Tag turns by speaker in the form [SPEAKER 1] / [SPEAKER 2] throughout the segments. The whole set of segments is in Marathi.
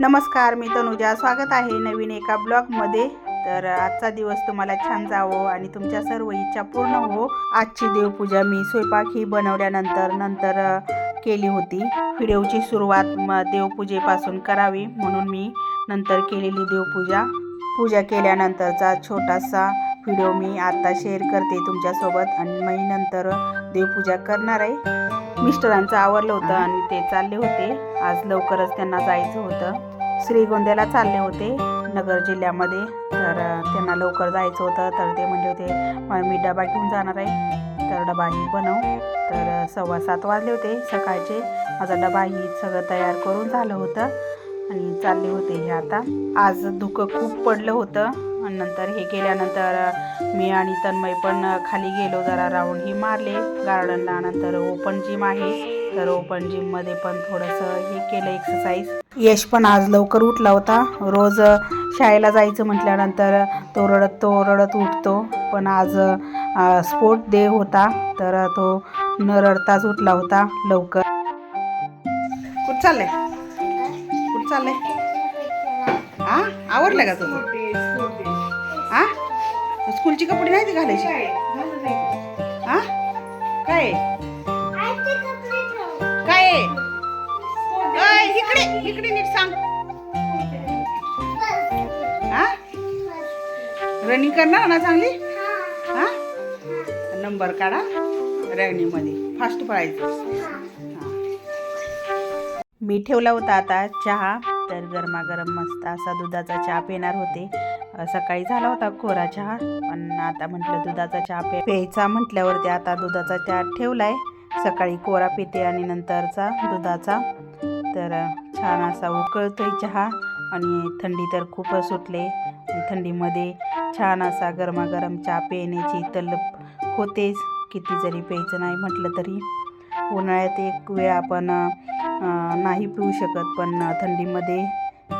[SPEAKER 1] नमस्कार मी तनुजा. स्वागत आहे नवीन एका ब्लॉगमध्ये. तर आजचा दिवस तुम्हाला छान जावो आणि तुमच्या सर्व इच्छा पूर्ण हो. आजची देवपूजा मी स्वयंपाक ही बनवल्यानंतर नंतर केली होती. व्हिडिओची सुरुवात म देवपूजेपासून करावी म्हणून मी नंतर केलेली देवपूजा. पूजा केल्यानंतरचा छोटासा व्हिडिओ मी आता शेअर करते तुमच्यासोबत आणि मी नंतर देवपूजा करणार आहे. मिस्टरांचं आवरलं होतं आणि ते चालले होते. आज लवकरच त्यांना जायचं होतं. श्रीगोंद्याला चालले होते नगर जिल्ह्यामध्ये. तर त्यांना लवकर जायचं होतं. तर ते म्हणले होते मी डबा घेऊन जाणार आहे. तर डबाही बनव. तर सव्वा सात वाजले होते सकाळचे. माझा डबाही सगळं तयार करून झालं होतं आणि चालले होते हे आता. आज धुकं खूप पडलं होतं. आणि नंतर हे केल्यानंतर मी आणि तन्मय पण खाली गेलो. जरा राऊंड ही मारले. गार्डनला नंतर ओपन जिम आहे. तर ओपन जिममध्ये पण थोडंसं हे केलं एक्सरसाइज यश पण आज लवकर उठला होता. रोज शाळेला जायचं म्हटल्यानंतर तो रडत तो रडत उठतो. पण आज स्पोर्ट डे होता तर तो न रडताच उठला होता लवकर. कुठं चाललंय कुठं चाललंय हा आवडलं का तुझं हा स्कूलची कपडे नाही ते घालायची? हा काय? काय आहे? अय, इकडे इकडे नीट सांग. हा? रनिंग करणार ना चांगली? हा? नंबर काढा रनिंगमध्ये फास्ट पळायचं. मी ठेवला होता आता चहा तर गरमागरम मस्त असा दुधाचा चहा पिणार होते. सकाळी झाला होता कोरा चहा पण आता म्हटलं दुधाचा चहा प्यायचा म्हटल्यावरती आता दुधाचा चहा ठेवलाय. सकाळी कोरा पिते आणि नंतरचा दुधाचा. तर छान असा उकळतोय चहा आणि थंडी तर खूपच सुटले. थंडीमध्ये छान असा गरमागरम चहा पिण्याची तलप होतेच. किती जरी प्यायचं नाही म्हटलं तरी. उन्हाळ्यात एक वेळ आपण नाही पिऊ शकत पण थंडीमध्ये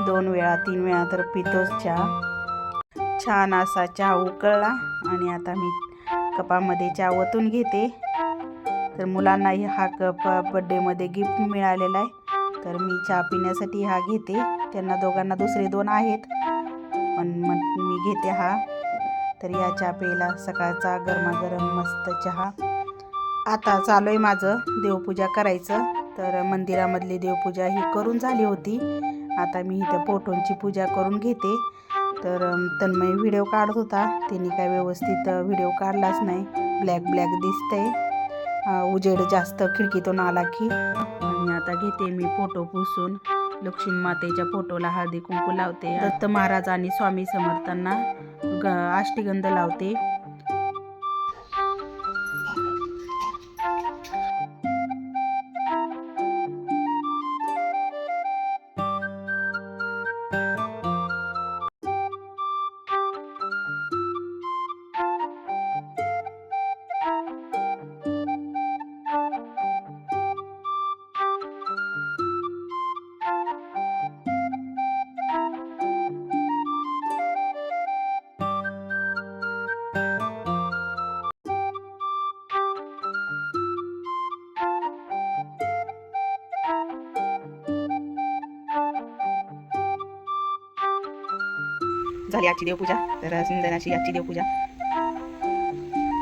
[SPEAKER 1] दोन वेळा तीन वेळा तर पितोच चहा. छान असा चहा उकळला आणि आता मी कपामध्ये चहा ओतून घेते. तर मुलांनाही हा कप बड्डेमध्ये गिफ्ट मिळालेला आहे. तर मी चहा पिण्यासाठी हा घेते. त्यांना दोघांना दुसरे दोन आहेत. पण मग मी घेते हा. तर या चहा प्यायला सकाळचा गरमागरम मस्त चहा. आता चालू आहे माझं देवपूजा करायचं. तर मंदिरामधली देवपूजा ही करून झाली होती. आता मी इथं फोटोंची पूजा करून घेते. तर तन्मय व्हिडिओ काढत होता. त्यांनी काय व्यवस्थित व्हिडिओ काढलाच नाही. ब्लॅक ब्लॅक दिसतंय. उजेड जास्त खिडकीतून आला की आणि आता घेते मी फोटो पुसून. लक्ष्मी मातेच्या फोटोला हळदी कुंकू लावते. दत्त महाराज आणि स्वामी समर्थांना ग आष्टीगंध लावते. झाली आजची देवपूजा. तर सुंदराची आजची देवपूजा.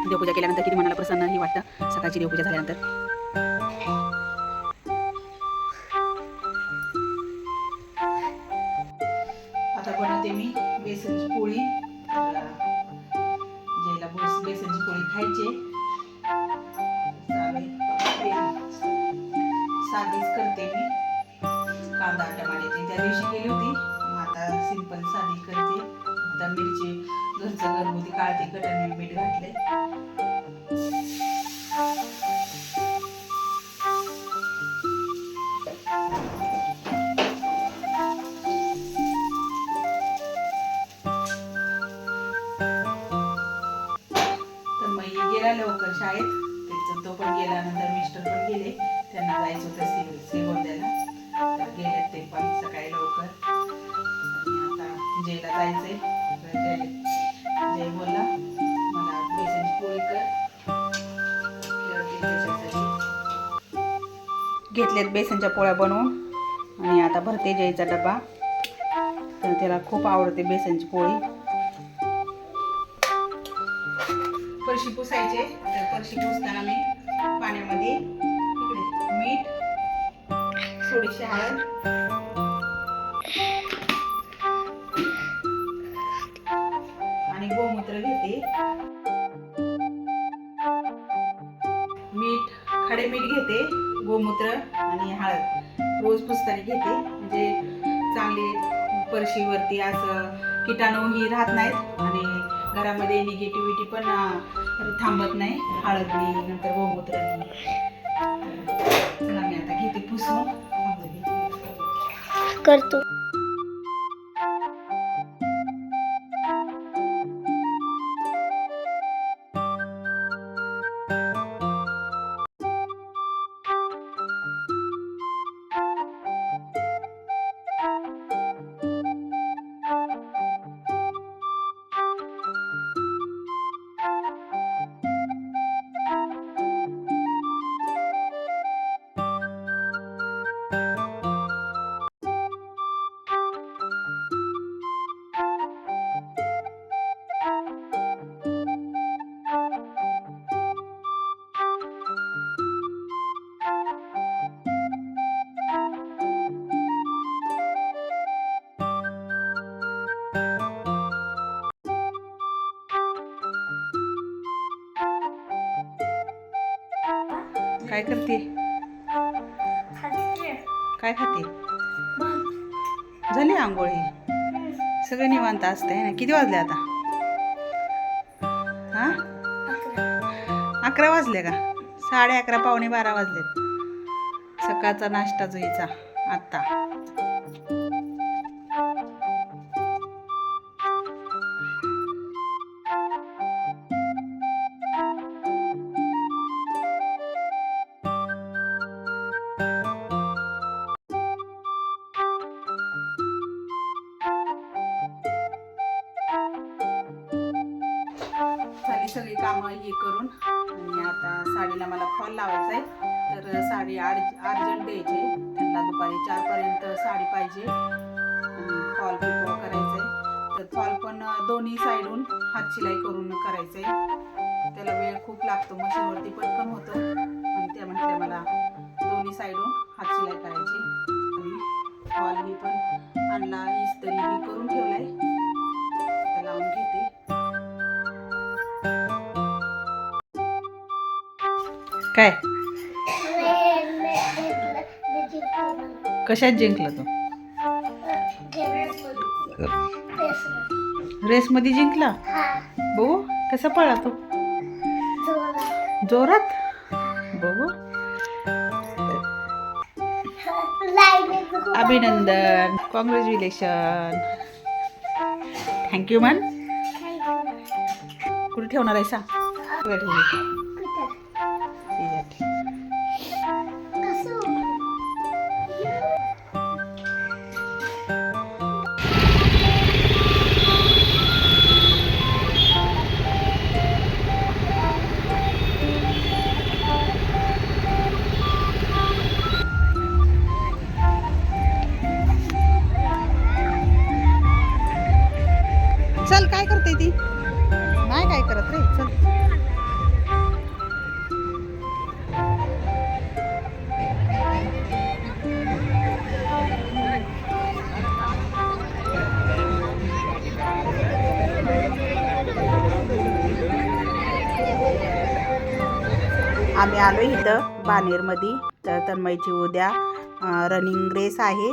[SPEAKER 1] देवपूजा केल्यानंतर किती मनाला प्रसन्नही वाटतं? सकाळची देवपूजा झाल्यानंतर. आता बनवते मी बेसनची पोळी. ज्याला बेसनची पोळी खायचे साधीच करते मी. कांदा टमाट्याची. त्या दिवशी केली होती. आता सिंपल साधी करते. फक्त मिरची घरचं घरगुती काळ तिखट आणि मीठ घातले तर मग गेला लवकर शाळेत. त्याचं तो पण गेल्यानंतर मिस्टर पण गेले. त्यांना जायचं होतं सी श्रीगोंद्याला. तर गेले ते पण सकाळी लवकर. आणि आता जेला जायचंय. जय जय मला बेसनची पोळी कर घेतलेत बेसनच्या पोळ्या बनवून. आणि आता भरते जयचा डबा तर त्याला खूप आवडते बेसनची पोळी. फरशी पुसायचे. तर फरशी पुसताना मी पाण्यामध्ये मीठ थोडीशी हळद मीठ मीठ घेते गोमूत्र आणि हळद. रोज पुसताना घेते. म्हणजे चांगले परशीवरती असं किटाणू ही राहत नाहीत आणि घरामध्ये निगेटिव्हिटी पण थांबत नाही. हळदनी नंतर गोमूत्र आता घेते पुसून.
[SPEAKER 2] करतो.
[SPEAKER 1] काय करते? काय खाते? झाली आंघोळी सगळं निवांत असतंय ना? किती वाजले आता? हा? अकरा. वाजले का? साडे अकरा पावणे बारा वाजलेत. सकाळचा नाश्ता जोईचा आत्ता. झाली हे करून आणि आता साडीला मला फॉल लावायचा आहे. तर साडी आर अर्जंट द्यायची त्यांना दुपारी चारपर्यंत साडी पाहिजे. फॉल पिको करायचं आहे तर फॉल पण दोन्ही साईडहून हात शिलाई करून करायचं आहे त्याला वेळ खूप लागतो. मशीनवरती पटकन होतो. आणि त्या म्हटल्या मला दोन्ही साईडहून हात शिलाई करायची आणि फॉल मी पण आणला इस्त्री मी करून ठेवला आहे काय? कशात जिंकला तो? रेस मध्ये जिंकला? बघू कसा पळा तो? जोरात? बघू. अभिनंदन. कॉंग्रॅच्युलेशन थँक्यू मन कुठे ठेवणार आहे सांग. आम्ही आलो इथं बानेरमध्ये. तर तन्मयची उद्या रनिंग रेस आहे.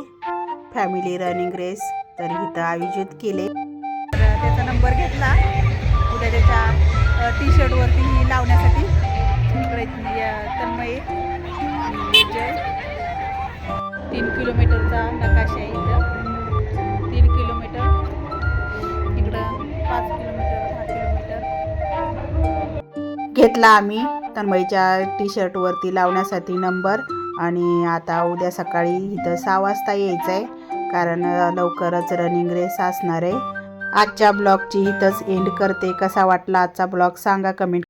[SPEAKER 1] फॅमिली रनिंग रेस तर इथं आयोजित केले. तर त्याचा नंबर घेतला. उद्या त्याच्या टी शर्टवरती लावण्यासाठी तन्मय. आणि तीन किलोमीटरचा नकाशा आहे इथं. तीन किलोमीटर. इकडं पाच किलोमीटर दहा किलोमीटर. घेतला आम्ही. तन्मयच्या टी शर्टवरती लावण्यासाठी नंबर आणि आता उद्या सकाळी इथं सहा वाजता यायचं आहे कारण लवकरच रनिंग रेस असणार आहे. आजच्या ब्लॉगची इथंच एंड करते. कसा वाटला आजचा ब्लॉग सांगा कमेंट